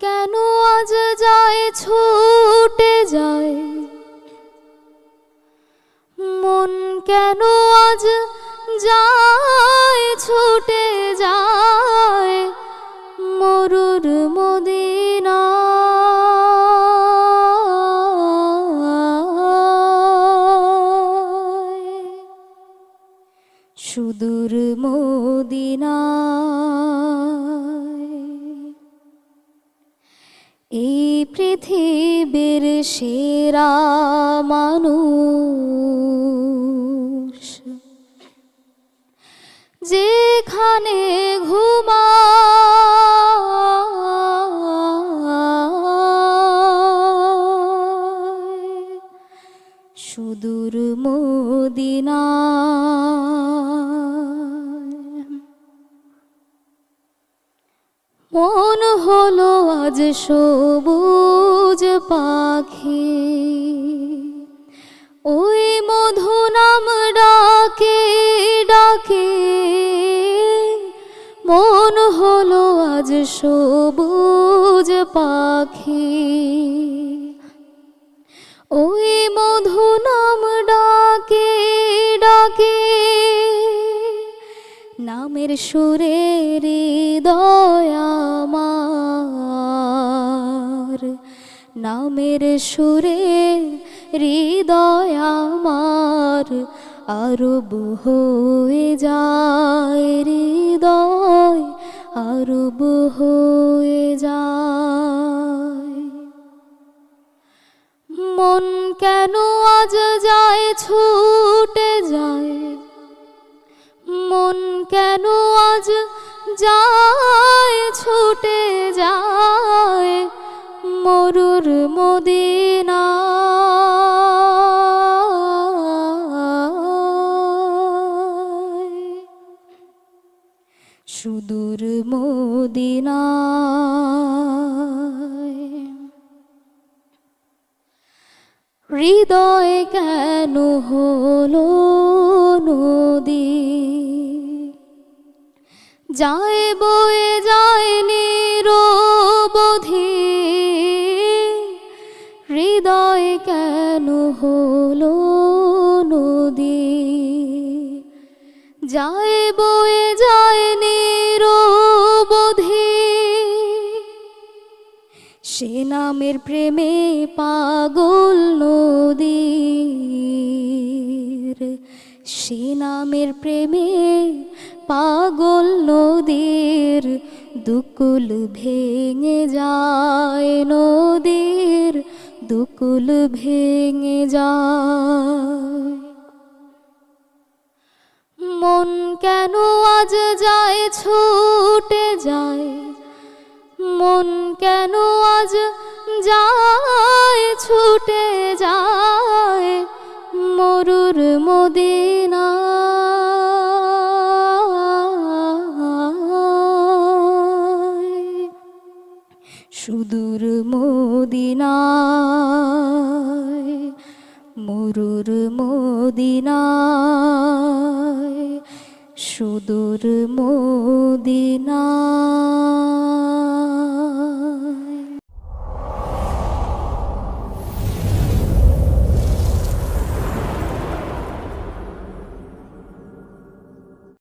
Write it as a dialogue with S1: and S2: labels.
S1: কেন আজ যায়, ছুটে যায়? মন কেন আজ যায়, ছুটে যায়? মরুর মদিনা। সুদূর মদিনায় এই পৃথিবীর সেরা মানুষ। যেখানে ঘুমায় সুদূর মদিনা মন হলো আজ সবুজ পাখি। ওই মধু নাম ডাকে ডাকে। মন হলো আজ সবুজ পাখি। ওই মধু নাম ডাকে ডাকে। নামের সুরে হৃদয় নামের সুরে হৃদয় আমার আরব হয়ে যায়, হৃদয় আরব হয়ে যায়। মন কেন আজ যায়, ছুটে যায়? মন কেন আজ যায়, ছুটে যায়? মরুর মদিনা। সুদূর মদিনায়। হৃদয় কেন হলো নদী? যায় বয়ে যায় নিরবধি হৃদয় কেন হলো নদী? যায় বয়ে যায় নিরবধি। সে নামের প্রেমে পাগল নদীর। সে নামের প্রেমে পাগল নদীর। দুকুল ভেঙে যায় নদীর। দুকুল ভেঙে যায়। মন কেন আজ যায়, ছুটে যায়? মন কেন আজ যায়, ছুটে যায়? মরুর মদিনা। সুদূর মদিনায় মরুর মদিনায় সুদূর মদিনা